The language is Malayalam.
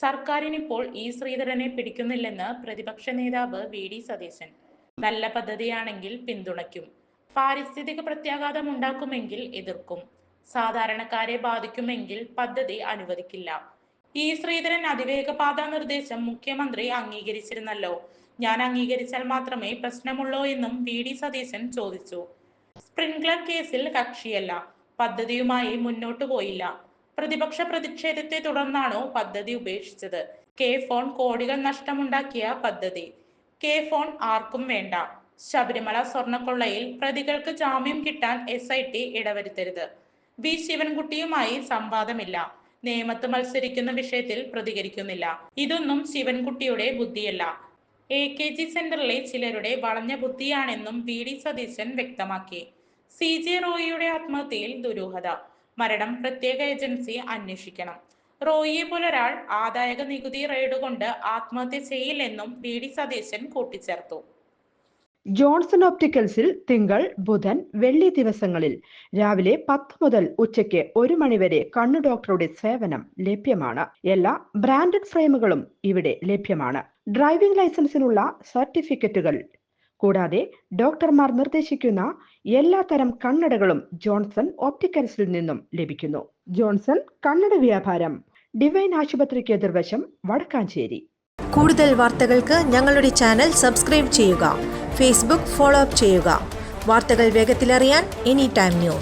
സർക്കാരിനിപ്പോൾ ഇ ശ്രീധരനെ പിടിക്കുന്നില്ലെന്ന് പ്രതിപക്ഷ നേതാവ് വി ഡി സതീശൻ. നല്ല പദ്ധതിയാണെങ്കിൽ പിന്തുണയ്ക്കും. പാരിസ്ഥിതിക പ്രത്യാഘാതം ഉണ്ടാക്കുമെങ്കിൽ എതിർക്കും. സാധാരണക്കാരെ ബാധിക്കുമെങ്കിൽ പദ്ധതി അനുവദിക്കില്ല. ഇ ശ്രീധരൻ അതിവേഗ പാത നിർദ്ദേശം മുഖ്യമന്ത്രി അംഗീകരിച്ചിരുന്നല്ലോ. ഞാൻ അംഗീകരിച്ചാൽ മാത്രമേ പ്രശ്നമുള്ളൂ എന്നും വി ഡി സതീശൻ ചോദിച്ചു. സ്പ്രിംഗ്ലർ കേസിൽ കക്ഷിയല്ല. പദ്ധതിയുമായി മുന്നോട്ടു പോയില്ല. പ്രതിപക്ഷ പ്രതിഷേധത്തെ തുടർന്നാണോ പദ്ധതി ഉപേക്ഷിച്ചത്? കെ ഫോൺ കോടികൾ നഷ്ടമുണ്ടാക്കിയ പദ്ധതി. കെ ഫോൺ ആർക്കും വേണ്ട. ശബരിമല സ്വർണക്കൊള്ളയിൽ പ്രതികൾക്ക് ജാമ്യം കിട്ടാൻ എസ് ഐ ടി ഇടവരുത്തരുത്. വി ശിവൻകുട്ടിയുമായി സംവാദമില്ല. നിയമത്ത് മത്സരിക്കുന്ന വിഷയത്തിൽ പ്രതികരിക്കുന്നില്ല. ഇതൊന്നും ശിവൻകുട്ടിയുടെ ബുദ്ധിയല്ല. എ കെ ജി സെന്ററിലെ ചിലരുടെ വളഞ്ഞ ബുദ്ധിയാണെന്നും വി ഡി സതീശൻ വ്യക്തമാക്കി. സി ജെ റോയിയുടെ ആത്മഹത്യയിൽ ദുരൂഹത. മരണം പ്രത്യേക ഏജൻസി അന്വേഷിക്കണം. റോയിയെ പോലൊരാൾ ആദായക നികുതി റെയ്ഡ് കൊണ്ട് ആത്മഹത്യ ചെയ്യില്ലെന്നും വി ഡി സതീശൻ കൂട്ടിച്ചേർത്തു. ജോൺസൺ ഓപ്റ്റിക്കൽസിൽ തിങ്കൾ ബുധൻ വെള്ളി ദിവസങ്ങളിൽ രാവിലെ പത്ത് മുതൽ ഉച്ചയ്ക്ക് ഒരു മണിവരെ കണ്ണു ഡോക്ടറുടെ സേവനം ലഭ്യമാണ്. എല്ലാ ബ്രാൻഡഡ് ഫ്രെയിമുകളും ഇവിടെ ലഭ്യമാണ്. ഡ്രൈവിംഗ് ലൈസൻസിനുള്ള സർട്ടിഫിക്കറ്റുകൾ കൂടാതെ ഡോക്ടർമാർ നിർദ്ദേശിക്കുന്ന എല്ലാ തരം കണ്ണടകളും ജോൺസൺ ഓപ്റ്റിക്കൽസിൽ നിന്നും ലഭിക്കുന്നു. ജോൺസൺ കണ്ണട വ്യാപാരം ഡിവൈൻ ആശുപത്രിക്ക് എതിർവശം വടക്കാഞ്ചേരി. കൂടുതൽ വാർത്തകൾക്ക് ഞങ്ങളുടെ ചാനൽ സബ്സ്ക്രൈബ് ചെയ്യുക ഫേസ്ബുക്ക് ഫോളോ അപ്പ് ചെയ്യുക. വാർത്തകൾ വേഗത്തിലറിയാൻ എനി ടൈം ന്യൂസ്